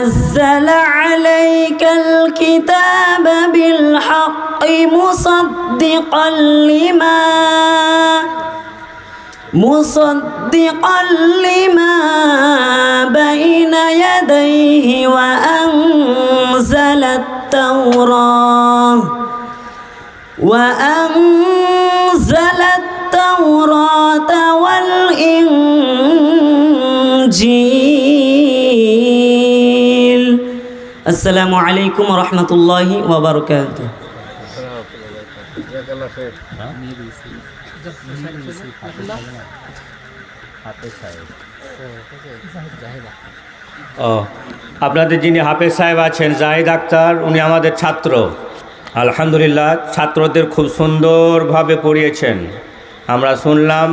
نزل عليك الكتاب بالحق مصدقا لما مصدقا لما بين يديه وأنزل التوراة. وأنزل التوراة والإنجيل আসসালামু আলাইকুম রহমতুল্লাহি ও, আপনাদের যিনি হাফেজ সাহেব আছেন, জাহিদ আক্তার, উনি আমাদের ছাত্র। আলহামদুলিল্লাহ, ছাত্রদের খুব সুন্দরভাবে পড়িয়েছেন। আমরা শুনলাম,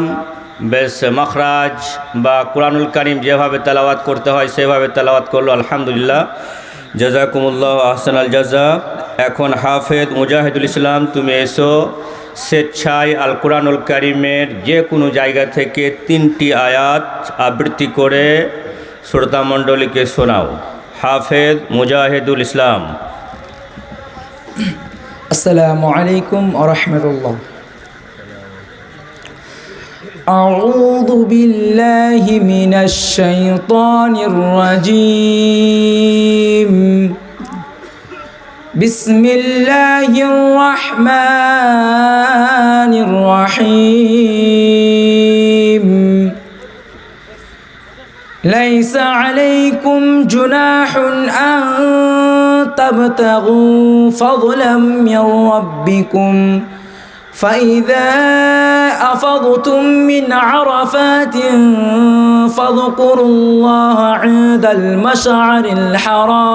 বেশ মখরাজ বা কোরআনুল করিম যেভাবে তেলাওয়াত করতে হয়, সেভাবে তেলাওয়াত করল, আলহামদুলিল্লাহ। জাজাকুমুল্লাহ, আহসান আল জাজা। এখন হাফেদ মুজাহিদুল ইসলাম, তুমি এসো। স্বেচ্ছায় আল কোরআনুল করিমের যে কোনো জায়গা থেকে তিনটি আয়াত আবৃত্তি করে শ্রোতামণ্ডলীকে শোনাও। হাফেদ মুজাহিদুল ইসলাম। আসসালামু আলাইকুম আ রহমতুল্লাহ। أعوذ بالله من الشيطان الرجيم. بسم الله الرحمن الرحيم. ليس عليكم جناح أن تبتغوا فضلا من ربكم فإذا أفضتم من عرفات فاذكروا الله عند المشعر الحرام.